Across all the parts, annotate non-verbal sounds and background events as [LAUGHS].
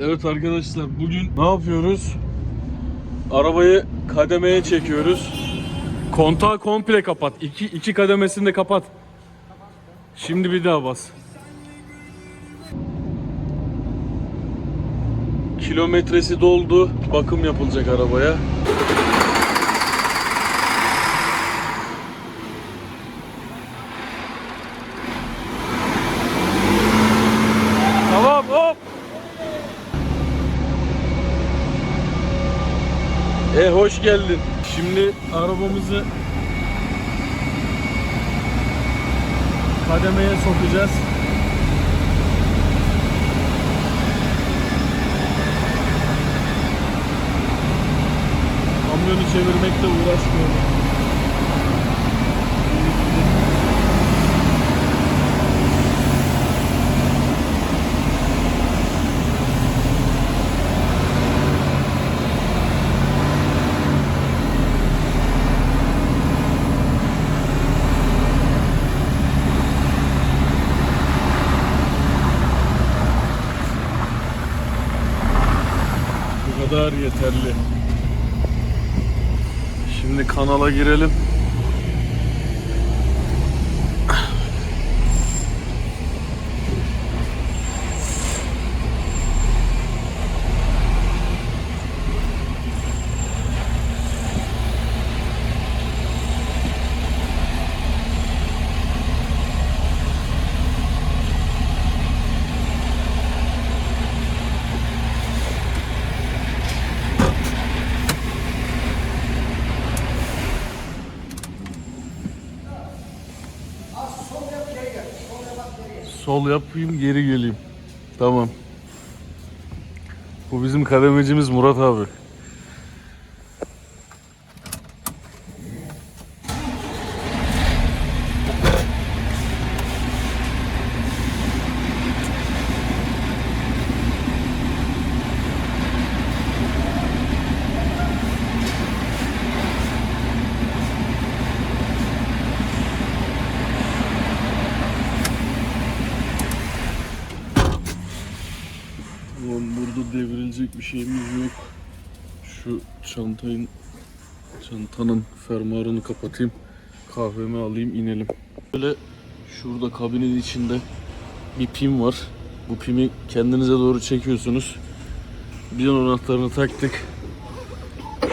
Evet arkadaşlar bugün ne yapıyoruz? Arabayı kademeye çekiyoruz. Kontağı komple kapat. İki, iki kademesini de kapat. Şimdi bir daha bas. Kilometresi doldu. Bakım yapılacak arabaya. Tamam hop. E geldin. Şimdi arabamızı kademeye sokacağız. Kamyonu çevirmekle uğraşmıyorum. Bu kadar yeterli. Şimdi kanala girelim. Sol yapayım geri geleyim. Tamam. Bu bizim kademecimiz Murat abi. Ulan burada devrilecek bir şeyimiz yok. Şu çantayın çantanın fermuarını kapatayım. Kahvemi alayım inelim. Böyle şurada kabinin içinde bir pim var. Bu pimi kendinize doğru çekiyorsunuz. Bir anahtarını taktık.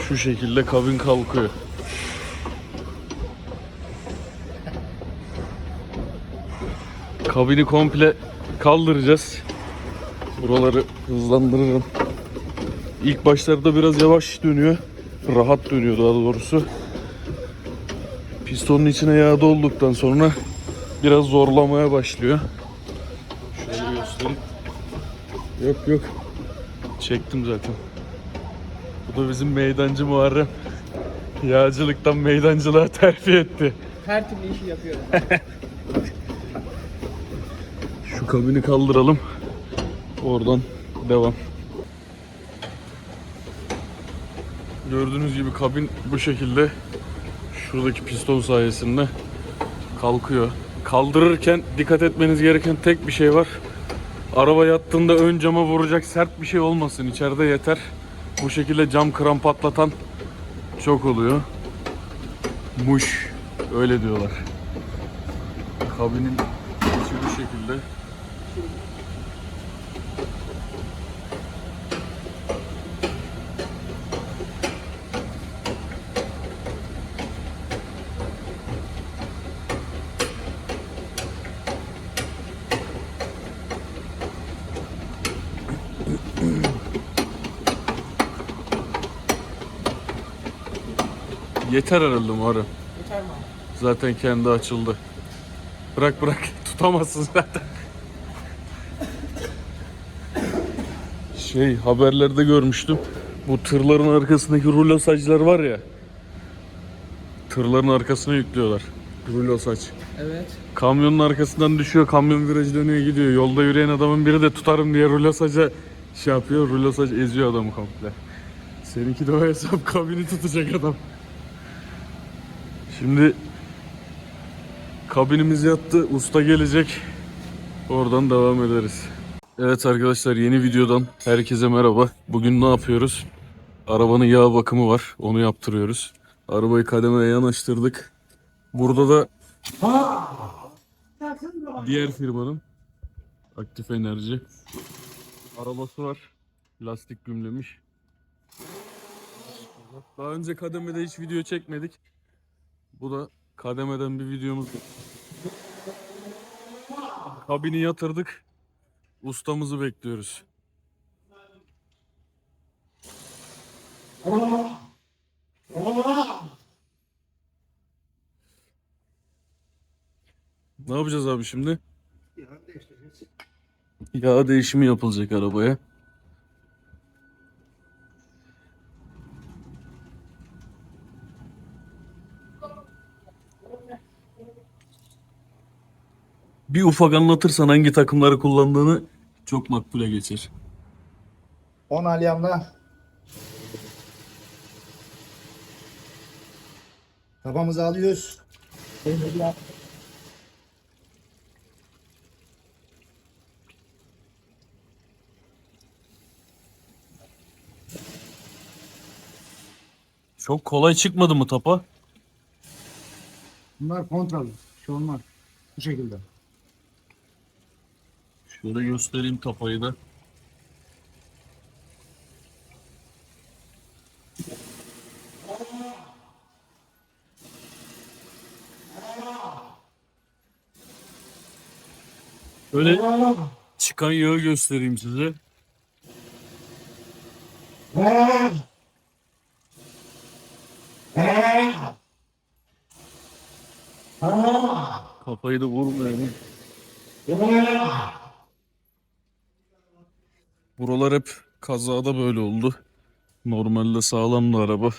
Şu şekilde kabin kalkıyor. Kabini komple kaldıracağız. Buraları hızlandırırım. İlk başlarda biraz yavaş dönüyor. Rahat dönüyor daha doğrusu. Pistonun içine yağ dolduktan sonra biraz zorlamaya başlıyor. Şöyle göstereyim. Yok yok. Çektim zaten. Bu da bizim meydancı Muharrem. Yağcılıktan meydancılığa terfi etti. Her türlü işi yapıyorum. Şu kabini kaldıralım. Oradan devam. Gördüğünüz gibi kabin bu şekilde şuradaki piston sayesinde kalkıyor. Kaldırırken dikkat etmeniz gereken tek bir şey var. Araba yattığında ön cama vuracak sert bir şey olmasın. İçeride yeter. Bu şekilde cam kram patlatan çok oluyor. Muş. Öyle diyorlar. Kabinin içi bu şekilde. Yeter herhalde Muharrem. Yeter mi? Zaten kendi açıldı. Bırak bırak [LAUGHS] tutamazsın zaten. Şey haberlerde görmüştüm. Bu tırların arkasındaki rulo saçlar var ya. Tırların arkasına yüklüyorlar. Rulo saç. Evet. Kamyonun arkasından düşüyor. Kamyon virajı dönüyor gidiyor. Yolda yürüyen adamın biri de tutarım diye rulo saça şey yapıyor. Rulo saç eziyor adamı komple. Seninki de o hesap kabini tutacak adam. Şimdi kabinimiz yattı. Usta gelecek. Oradan devam ederiz. Evet arkadaşlar yeni videodan herkese merhaba. Bugün ne yapıyoruz? Arabanın yağ bakımı var. Onu yaptırıyoruz. Arabayı kademeye yanaştırdık. Burada da diğer firmanın aktif enerji arabası var. Lastik gümlemiş. Daha önce kademede hiç video çekmedik. Bu da kademeden bir videomuz. Kabini yatırdık. Ustamızı bekliyoruz. Ne yapacağız abi şimdi? Yağ değişimi yapılacak arabaya. Bir ufak anlatırsan hangi takımları kullandığını çok makbule geçer. 10 alyamla Kafamızı alıyoruz. Çok kolay çıkmadı mı tapa? Bunlar kontrol. Şu olmaz. Bu şekilde. Şöyle göstereyim tapayı da. Böyle çıkan yağı göstereyim size. Kafayı da vurmayalım. Buralar hep kazada böyle oldu. Normalde sağlamdı araba.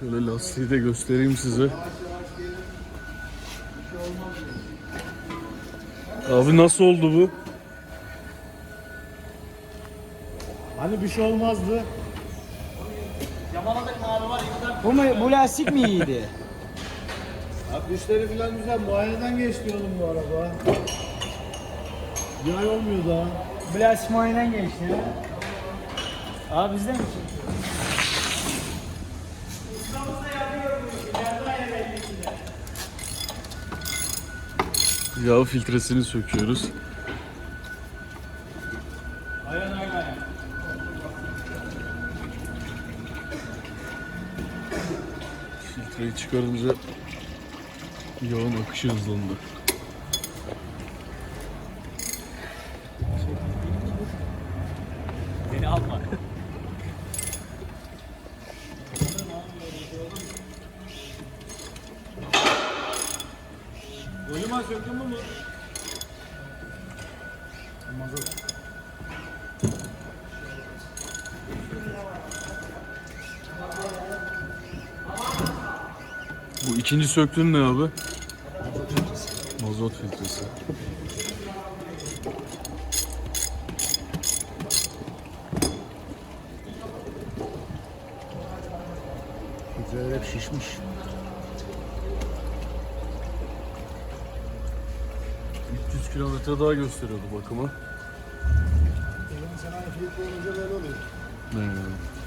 Şöyle lastiği de göstereyim size. Abi nasıl oldu bu? Hani bir şey olmazdı. Bu mu bu lastik mi iyiydi? Abi müşteri falan güzel muayeneden geçti oğlum bu araba. Yay olmuyor daha. Lastik muayeneden geçti. Abi bizde mi? Yağ filtresini söküyoruz. Aynen aynen. Filtreyi çıkarınca yağın akışı hızlandı. İkinci söktüğün ne abi? Mazot filtresi. Güzel hep şişmiş. ...300 kilometre daha gösteriyordu bakımı. Sen aynı filtre olunca böyle oluyor. Evet.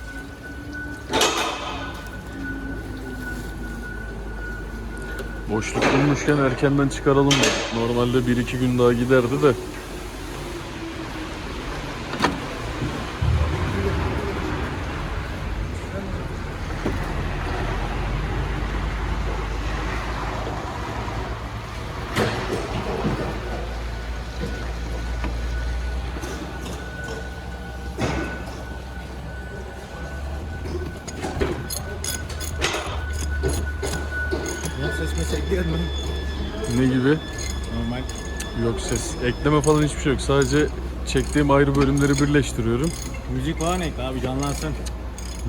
Boşluk bulmuşken erkenden çıkaralım. Normalde 1-2 gün daha giderdi de. Falan hiçbir şey yok. Sadece çektiğim ayrı bölümleri birleştiriyorum. Müzik falan ekle abi canlansın.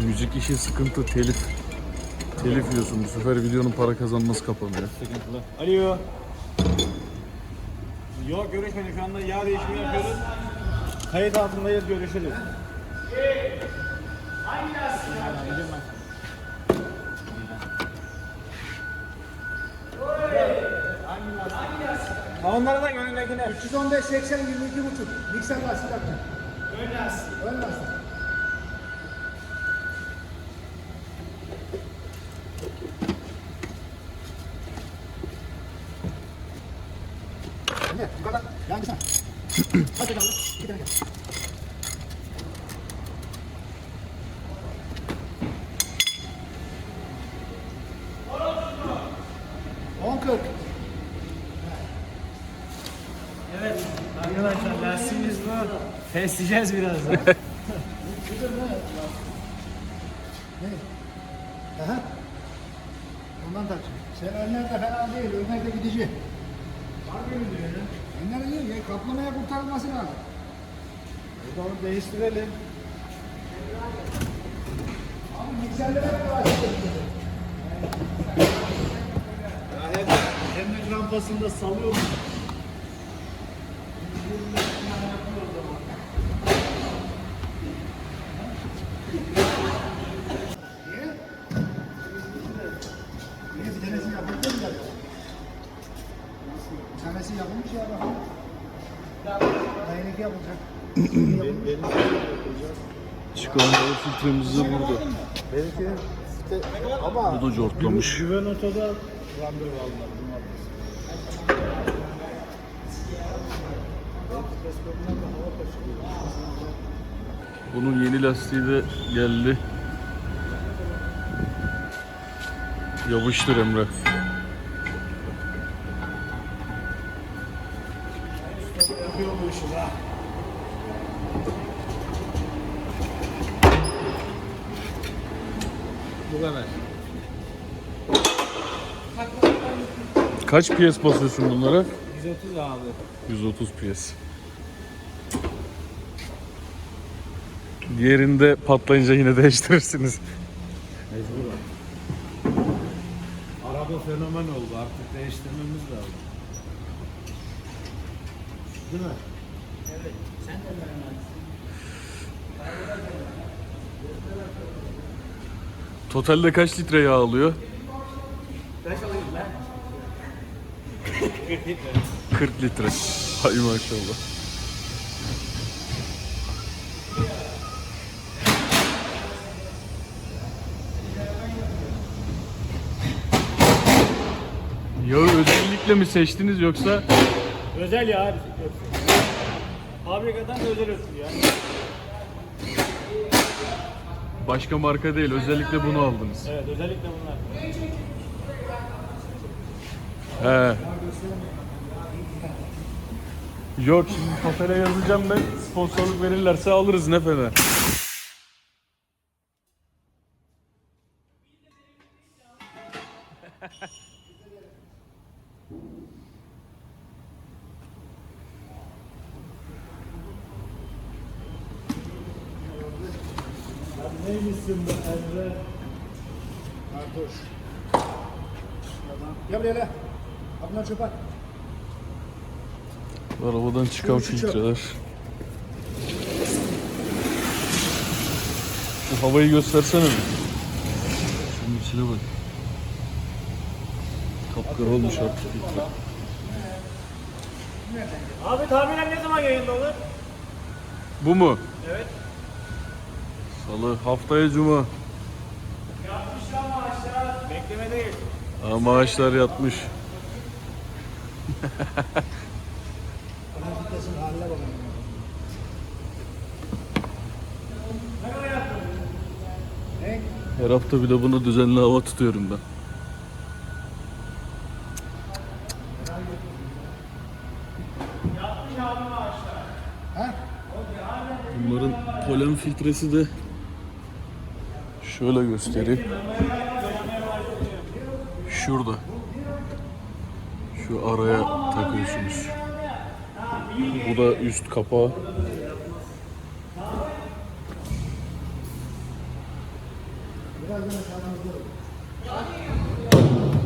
Müzik işi sıkıntı, telif. Telif yiyorsun. Bu sefer videonun para kazanması kapanıyor. Sıkıntılı. Alo. Yok görüşmedik şu anda yağ değişimi yapıyoruz. Kayıt altındayız görüşürüz. Hangi lastik? Hangi onlara da önündekine. 315 80 22 buçuk. Mikser lastik yaptım. Ön lastik. Ön lastik. Ne? Bu kadar. Yani sen. Hadi bakalım. Bir tane gel. 10 40. Evet arkadaşlar lastiğimiz bu. Festleyeceğiz birazdan. Aha. Ondan tak. Sen önler de fena değil. Önler de gidici. Harbi mi diyorsun? Önler iyi. Ya, kaplamaya kurtarılması lazım. O zaman değiştirelim. Abi mikserlere var. Ya hem, hem de rampasında salıyor? De burada. Benimkinin işte ama Bu da cortlamış. Güven otoda randevu aldılar. Bunlar. Bunun yeni lastiği de geldi. Yapıştır Emre. Yapıyor bu işi ha. Bu kadar. Kaç piyes basıyorsun bunlara? 130 abi. 130 piyes. Diğerinde patlayınca yine [LAUGHS] değiştirirsiniz. Mecburen. Araba fenomen oldu artık değiştirmemiz lazım. Değil mi? Totalde kaç litre yağ alıyor? 40 litre. Hay maşallah. Yağı özellikle mi seçtiniz yoksa Özel ya abi. Fabrikadan da özel ötürü ya. başka marka değil özellikle bunu aldınız? Evet özellikle bunlar. He. Yok şimdi kafere yazacağım ben sponsorluk verirlerse alırız ne fena. Neymişsin be Emre? Kartuş. Gel buraya lan. Abla çöp at. Arabadan çıkan filtreler. Şu havayı göstersene bir. Şunun içine bak. Kapkara olmuş artık filtre. Abi tahminen ne zaman yayında olur? Bu mu? Evet. Salı haftaya cuma. Yapmış ama aşağı. Bekleme değil. Aa, maaşlar yatmış. [LAUGHS] Gitmesin haline? Ne? Her hafta bir de bunu düzenli hava tutuyorum ben. Bunların polen filtresi de şöyle göstereyim. Şurada. Şu araya takıyorsunuz. Bu da üst kapağı.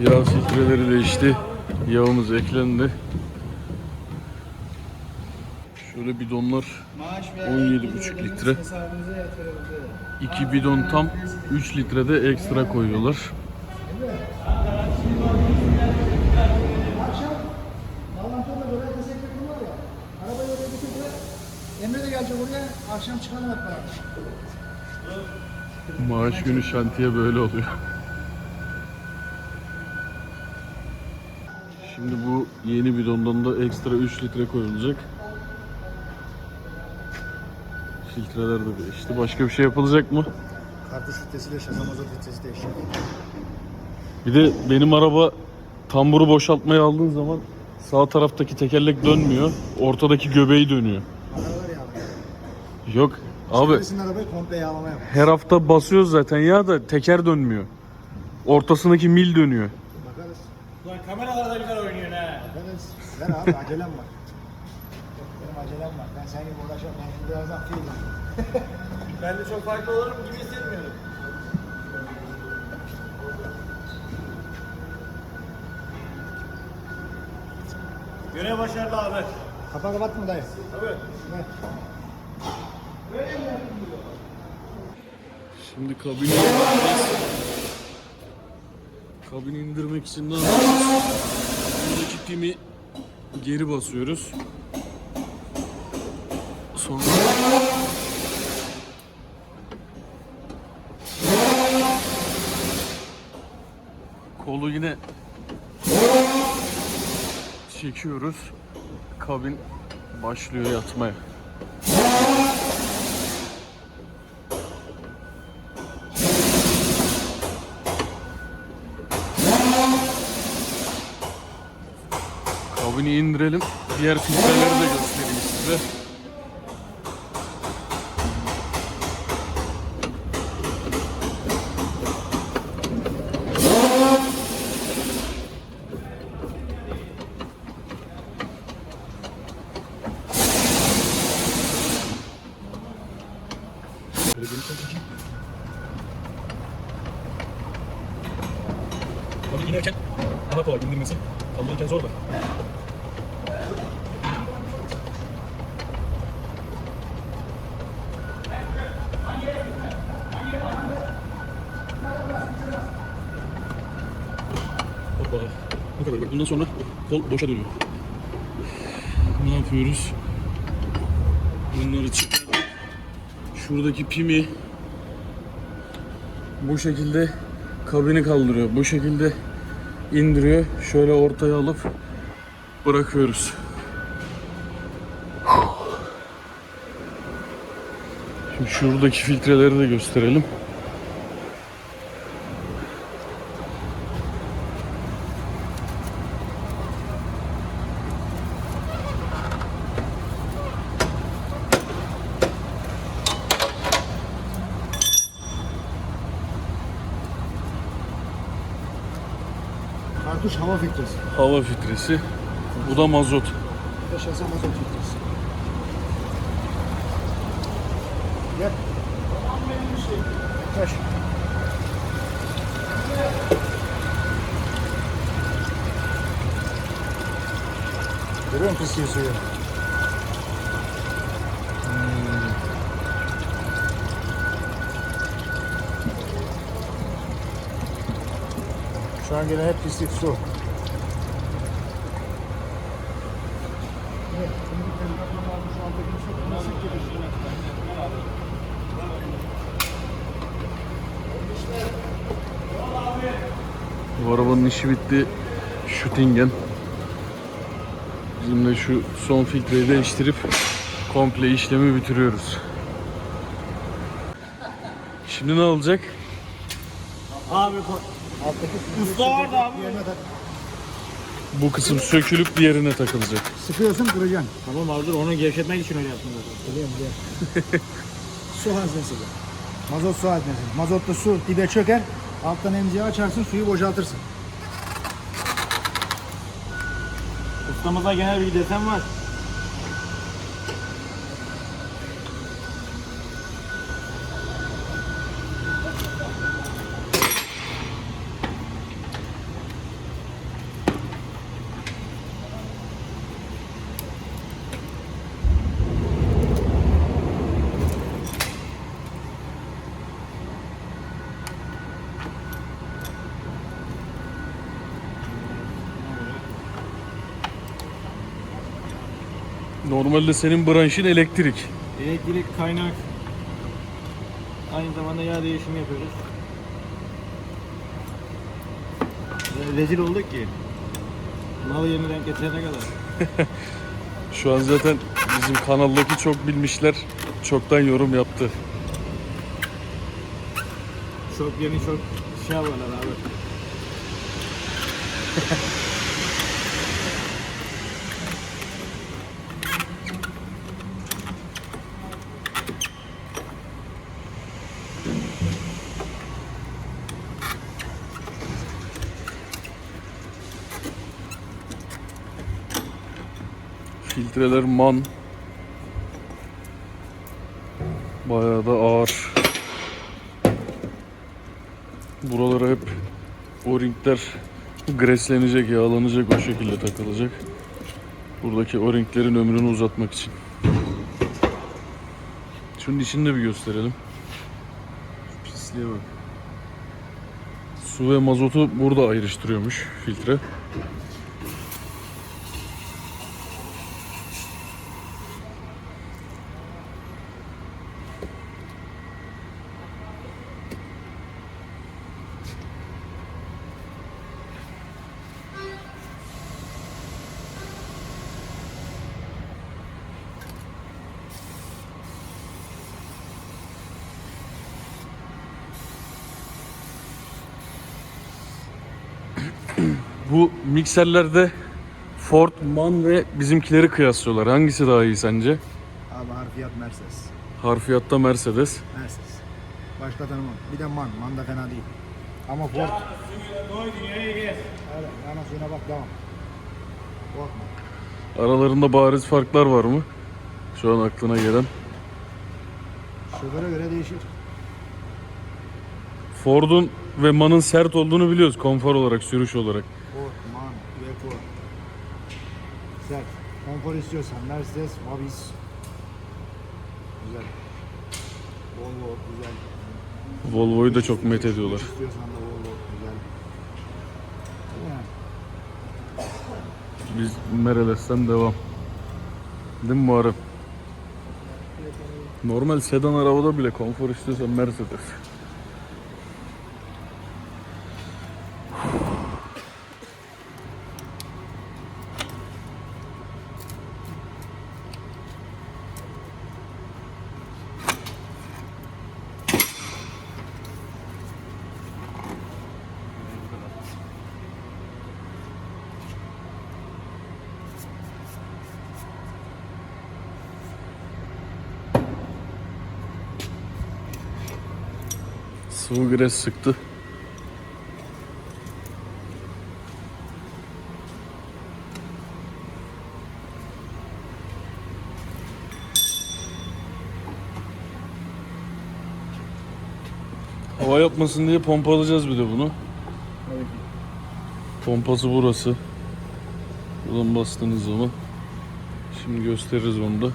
Yağ filtreleri değişti. Yağımız eklendi. Şöyle bidonlar Maaş 17,5 litre. Hesabınıza yatırıldı. 2 bidon tam 3 litrede ekstra koyuyorlar. Akşam bağlantıda Emre de gelecek oraya. Akşam çıkalım hep beraber. Maaş günü şantiye böyle oluyor. Şimdi bu yeni bidondan da ekstra 3 litre koyulacak. Filtreler de değişti. Başka bir şey yapılacak mı? Kartuş filtresiyle şazamazot filtresi değişiyor. Bir de benim araba tamburu boşaltmaya aldığın zaman sağ taraftaki tekerlek dönmüyor. Ortadaki göbeği dönüyor. Yok abi Abi. arabayı komple yağlama yap. her hafta basıyoruz zaten ya da teker dönmüyor. Ortasındaki mil dönüyor. Bakarız. Ulan kameralarda güzel oynuyorsun ha. Bakarız. Ver abi [LAUGHS] acelem var. Yok, Benim acelem var. Ben sen gibi uğraşamam. Ben şimdi birazdan film Ben de çok farklı olurum gibi hissetmiyorum. Görev başarılı abi. Kapağı kapattın mı dayı? Tabii. Ver. Şimdi kabini indireceğiz. Kabini indirmek için ne yapıyoruz? Buradaki pimi geri basıyoruz. Sonra kolu yine çekiyoruz. Kabin başlıyor yatmaya. Kabini indirelim. Diğer filtreleri de göstereyim size. Kol boşa dönüyor. Ne yapıyoruz? Bunları çıkardık. Şuradaki pimi bu şekilde kabini kaldırıyor. Bu şekilde indiriyor. Şöyle ortaya alıp bırakıyoruz. Şimdi şuradaki filtreleri de gösterelim. Kartuş hava filtresi. Hava filtresi. Bu da mazot. Ve şazamazot filtresi. Gel. Yaklaş. Görüyor musun pisliği suyu? Şu an gene hep pislik su. Bu arabanın işi bitti. Şutingen. Bizim de şu son filtreyi değiştirip komple işlemi bitiriyoruz. Şimdi ne olacak? Abi Alttaki Usta vardı abi. Bu kısım sökülüp diğerine takılacak. Sıkıyorsun kıracaksın. Tamam abi dur onu gevşetmek için öyle yaptım zaten. Biliyorum biliyorum. [LAUGHS] su haznesi bu. Mazot su haznesi. Mazotta su dibe çöker. Alttan emziği açarsın suyu boşaltırsın. Ustamıza genel bir desen var. Normalde senin branşın elektrik. Elektrik, kaynak. Aynı zamanda yağ değişimi yapıyoruz. Re- Rezil olduk ki. Malı yerine denk getirene kadar. [LAUGHS] Şu an zaten bizim kanaldaki çok bilmişler çoktan yorum yaptı. Çok yeni çok şey varlar abi. [LAUGHS] Filtreler man. Bayağı da ağır. Buralara hep o-ringler greslenecek, yağlanacak, o şekilde takılacak. Buradaki o-ringlerin ömrünü uzatmak için. Şunun içini de bir gösterelim. Pisliğe bak. Su ve mazotu burada ayrıştırıyormuş filtre. Bu mikserlerde Ford, MAN ve bizimkileri kıyaslıyorlar. Hangisi daha iyi sence? Abi harfiyat Mercedes. Harfiyatta Mercedes. Mercedes. Başka tanımam. Bir de man. Man da fena değil. Ama Ford. Evet. Yana suyuna bak devam. Korkma. Aralarında bariz farklar var mı? Şu an aklına gelen. Şoföre göre değişir. Ford'un ve MAN'ın sert olduğunu biliyoruz konfor olarak, sürüş olarak. Eco. Sert. Konfor istiyorsan Mercedes, Vabis. Güzel. Volvo güzel. Volvo'yu da çok met ediyorlar. İstiyorsan da Volvo güzel. Yani. Biz Mercedes'ten devam. Değil mi Muharrem? Normal sedan arabada bile konfor istiyorsan Mercedes. Sıvı gres sıktı. Hava yapmasın diye pompalayacağız bir de bunu. Pompası burası. Buradan bastığınız zaman. Şimdi gösteririz onu da.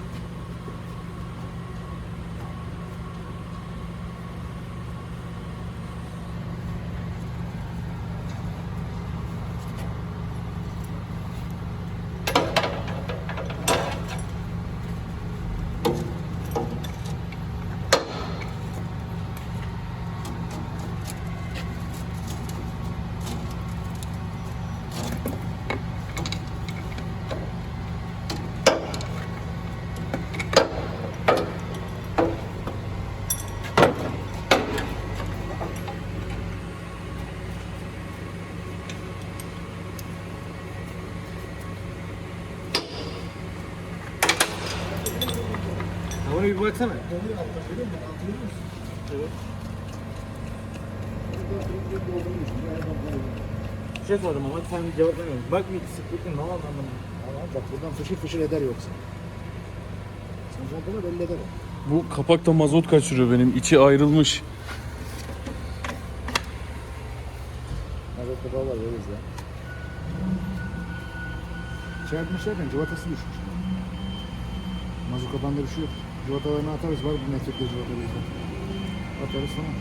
Bir baksana. Bir şey sordum ama sen cevap vermiyorsun. Bak bir sıklıkın ne oldu anlamadım. Ama bak buradan fışır fışır eder yoksa. Sen pompala belli eder o. Bu kapakta mazot kaçırıyor benim. İçi ayrılmış. Mazot kapağı var veririz ya. Şey yapmışlarken civatası düşmüş. Mazot kapağında bir şey yok. Civatalarını atarız var bu metrikte civata bizde. Atarız tamam.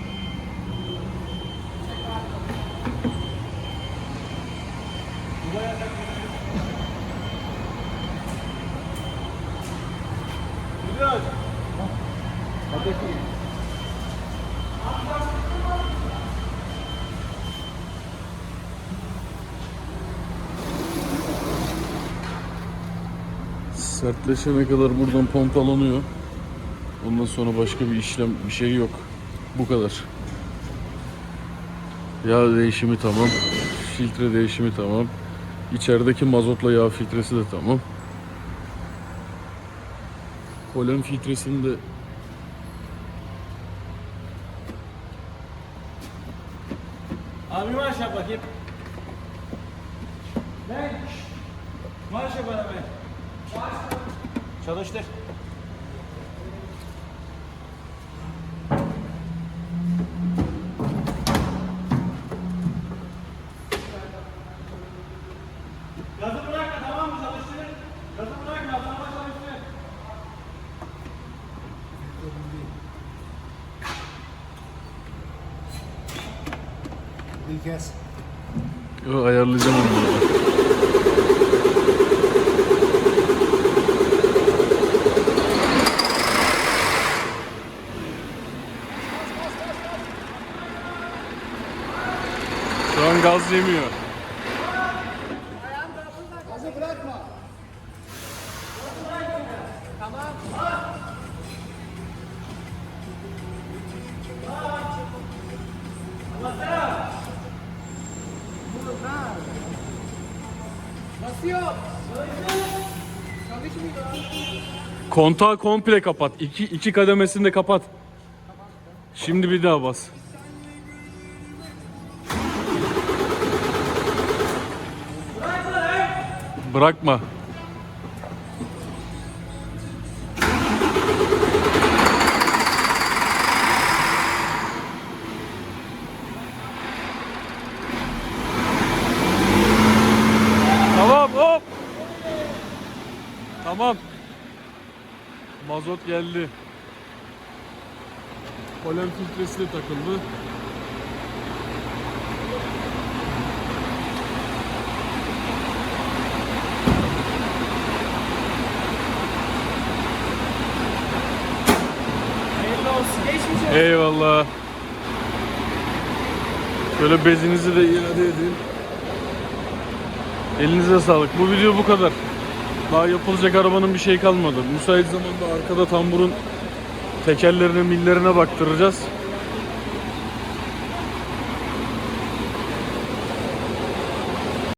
Sertleşene kadar buradan pompalanıyor. Ondan sonra başka bir işlem bir şey yok. Bu kadar. Yağ değişimi tamam. Filtre değişimi tamam. İçerideki mazotla yağ filtresi de tamam. Polen filtresini de Abi marş yap bakayım. Ben. Marş yap bana be. Çalıştır. Gazı bırakma tamam mı çalıştır. Gazı bırakma araba çalıştır. Bir kez. Yo, ayarlayacağım onu. Yemiyor. Gazı bırakma. Kontağı komple kapat. İki, iki kademesini de kapat. Şimdi bir daha bas. Bırakma. Tamam hop. Tamam. Mazot geldi. Polen filtresi de takıldı. Eyvallah. Şöyle bezinizi de iade edeyim. Elinize sağlık. Bu video bu kadar. Daha yapılacak arabanın bir şey kalmadı. Müsait zamanda arkada tamburun tekerlerine millerine baktıracağız.